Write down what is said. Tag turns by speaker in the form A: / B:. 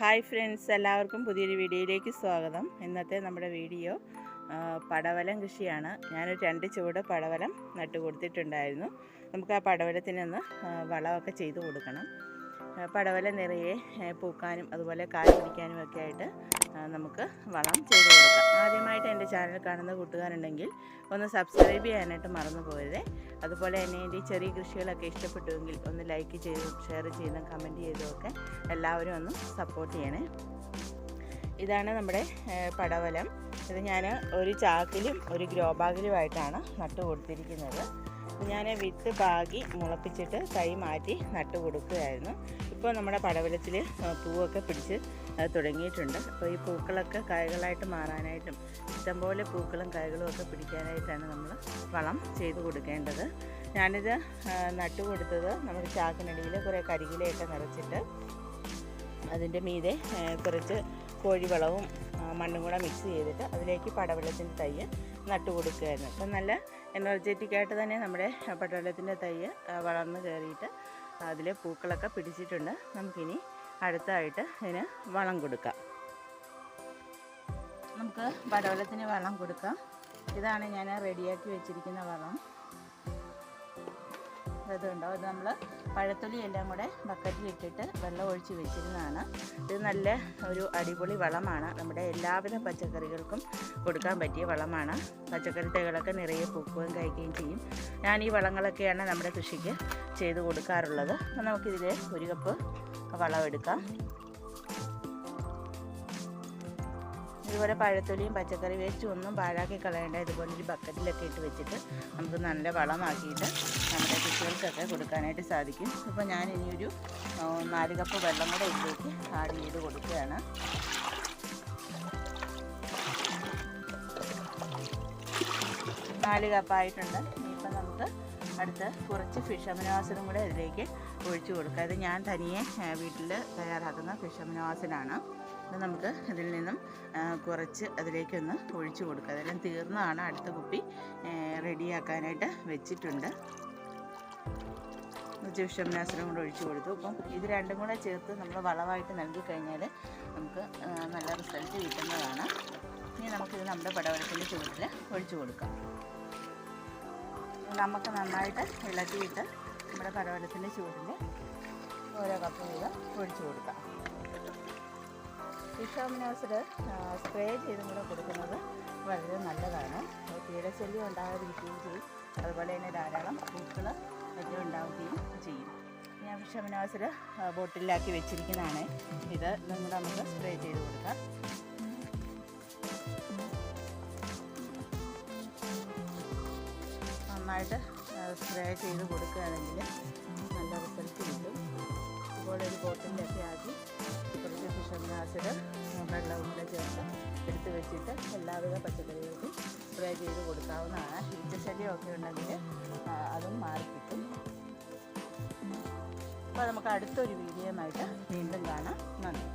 A: Hi friends എല്ലാവർക്കും പുതിയൊരു വീഡിയോയിലേക്ക് സ്വാഗതം. ഇന്നത്തെ നമ്മുടെ വീഡിയോ പടവലം കൃഷിയാണ്. ഞാനൊരു രണ്ട് ചുവട് പടവലം നട്ടു കൊടുത്തിട്ടുണ്ടായിരുന്നു നമുക്ക് ആ പടവലത്തിനൊന്ന് വളമൊക്കെ ചെയ്തു കൊടുക്കണം. പടവലം നിറയെ പൂക്കാനും അതുപോലെ കായ് പിടിക്കാനും ഒക്കെ ആയിട്ട് നമുക്ക് വളം ചെയ്ത് കൊടുക്കാം. ആദ്യമായിട്ട് എന്റെ ചാനൽ കാണുന്ന കൂട്ടുകാരുണ്ടെങ്കിൽ ഒന്ന് സബ്സ്ക്രൈബ് ചെയ്യാനായിട്ട് മറന്നു പോകരുതേ. അതുപോലെ തന്നെ എന്റെ ഈ ചെറിയ കൃഷികളൊക്കെ ഇഷ്ടപ്പെട്ടുവെങ്കിൽ ഒന്ന് ലൈക്ക് ചെയ്തും ഷെയർ ചെയ്തും കമന്റ് ചെയ്തും ഒക്കെ എല്ലാവരും ഒന്ന് സപ്പോർട്ട് ചെയ്യണേ. ഇതാണ് നമ്മുടെ പടവലം. ഇത് ഞാൻ ഒരു ചാക്കിലും ഒരു ഗ്രോ ബാഗിലുമായിട്ടാണ് നട്ടു കൊടുത്തിരിക്കുന്നത് ഞാൻ വിത്ത് പാകി മുളപ്പിച്ചിട്ട് തൈ മാറ്റി നട്ടു കൊടുക്കുകയായിരുന്നു. ഇപ്പോൾ നമ്മുടെ പടവലത്തിൽ പൂവൊക്കെ പിടിച്ച് തുടങ്ങിയിട്ടുണ്ട്. അപ്പോൾ ഈ പൂക്കളൊക്കെ കായകളായിട്ട് മാറാനായിട്ടും ഇഷ്ടംപോലെ പൂക്കളും കായകളും ഒക്കെ പിടിക്കാനായിട്ടാണ് നമ്മൾ വളം ചെയ്തു കൊടുക്കേണ്ടത്. ഞാനിത് നട്ടു കൊടുത്തത് നമ്മുടെ ചാക്കിനടിയിൽ കുറേ കരികിലയൊക്കെ നിറച്ചിട്ട് അതിന്റെ മീതെ കുറച്ച് കോഴിവളവും മണ്ണും കൂടെ മിക്സ് ചെയ്തിട്ട് അതിലേക്ക് പടവെള്ളത്തിന്റെ തൈ നട്ടു കൊടുക്കുകയായിരുന്നു അപ്പം നല്ല എനർജറ്റിക് ആയിട്ട് തന്നെ നമ്മുടെ പട്ടാളത്തിന്റെ തൈ വളർന്ന് കയറിയിട്ട് അതിൽ പൂക്കളൊക്കെ പിടിച്ചിട്ടുണ്ട്. നമുക്കിനി അടുത്തായിട്ട് ഇതിന് വളം കൊടുക്കാം. നമുക്ക് പടവലത്തിന് വളം കൊടുക്കാം. ഇതാണ് ഞാൻ റെഡിയാക്കി വെച്ചിരിക്കുന്ന വളം. ഇതുണ്ടോ? ഇത് നമ്മൾ പഴത്തൊലി എല്ലാം കൂടെ ബക്കറ്റിൽ ഇട്ടിട്ട് വെള്ളം ഒഴിച്ച് വെച്ചിരുന്നതാണ്. ഇത് നല്ല ഒരു അടിപൊളി വളമാണ്. നമ്മുടെ എല്ലാവിധ പച്ചക്കറികൾക്കും കൊടുക്കാൻ പറ്റിയ വളമാണ്. പച്ചക്കറി തൈകളൊക്കെ നിറയെ പൂക്കുകയും കഴിക്കുകയും ചെയ്യും. ഞാൻ ഈ വളങ്ങളൊക്കെയാണ് നമ്മുടെ കൃഷിക്ക് ചെയ്ത് കൊടുക്കാറുള്ളത്. നമുക്കിതിൽ ഒരു കപ്പ് വളം ഇതുപോലെ പഴത്തൊലിയും പച്ചക്കറി വേസ്റ്റും ഒന്നും പാഴാക്കി കളയേണ്ട. ഇതുപോലെ ഒരു ബക്കറ്റിലൊക്കെ ഇട്ട് വെച്ചിട്ട് നമുക്ക് നല്ല വളമാക്കിയിട്ട് നമ്മുടെ കുട്ടികൾക്കൊക്കെ കൊടുക്കാനായിട്ട് സാധിക്കും. ഇപ്പോൾ ഞാൻ ഇനിയൊരു നാല് കപ്പ് വെള്ളം കൂടെ ഇതിലേക്ക് ആഡ് ചെയ്ത് കൊടുക്കുകയാണ്. നാല് കപ്പായിട്ടുണ്ട് ഇനിയിപ്പോൾ നമുക്ക് അടുത്ത് കുറച്ച് ഫിഷ് അമിനോസിനും കൂടെ ഇതിലേക്ക് ഒഴിച്ചു കൊടുക്കുക. ഇത് ഞാൻ തനിയെ വീട്ടിൽ തയ്യാറാക്കുന്ന ഫിഷ് അമിനോസിനാണ് ഇത് നമുക്ക് ഇതിൽ നിന്നും കുറച്ച് അതിലേക്കൊന്ന് ഒഴിച്ചു കൊടുക്കുക. അതെല്ലാം തീർന്നതാണ് അടുത്ത കുപ്പി റെഡിയാക്കാനായിട്ട് വെച്ചിട്ടുണ്ട്. വിഷമനാസനം കൂടെ ഒഴിച്ചു കൊടുത്തു. അപ്പം ഇത് രണ്ടും കൂടെ ചേർത്ത് നമ്മൾ വളമായിട്ട് നൽകി കഴിഞ്ഞാൽ നമുക്ക് നല്ല റിസൾട്ട് കിട്ടുന്നതാണ്. ഇനി നമുക്കിത് നമ്മുടെ പടവലത്തിന്റെ ചുവട്ടിൽ ഒഴിച്ചു കൊടുക്കാം. നമുക്ക് നന്നായിട്ട് ഇളക്കിയിട്ട് നമ്മുടെ പടവലത്തിന്റെ ചൂടിൽ ഓരോ കപ്പ് വീതം ഒഴിച്ചു കൊടുക്കാം. ഫിഷോമിനോസിൽ സ്പ്രേ ചെയ്തും കൂടെ കൊടുക്കുന്നത് വളരെ നല്ലതാണ്. കീടശല്യം ഉണ്ടാകാതിരിക്കുകയും ചെയ്യും. അതുപോലെ തന്നെ ധാരാളം പൂക്കൾ ഒക്കെ ഉണ്ടാവുകയും ചെയ്യും. ഞാൻ ഫിഷോമിനോസിൽ ബോട്ടിലാക്കി വെച്ചിരിക്കുന്നതാണ്. ഇത് ഇതും നമുക്ക് സ്പ്രേ ചെയ്ത് കൊടുക്കാം. നന്നായിട്ട് സ്പ്രേ ചെയ്ത് കൊടുക്കുകയാണെങ്കിൽ നല്ല റിസൾട്ട് കിട്ടും. അതുപോലെ ഒരു ബോട്ടിലൊക്കെ ആക്കി കുറച്ച് ഫിഷ് ആസിഡ് വെള്ളവും കൂടെ ചേർത്ത് എടുത്ത് വെച്ചിട്ട് എല്ലാവിധ പച്ചക്കറികൾക്കും ഫ്രൈ ചെയ്ത് കൊടുക്കാവുന്നതാണ്. ഈച്ചശല്യമൊക്കെ ഉണ്ടെങ്കിൽ അതും അതും മാറിക്കിട്ടും അപ്പോൾ നമുക്ക് അടുത്തൊരു വീഡിയോയുമായിട്ട് വീണ്ടും കാണാം. നന്ദി.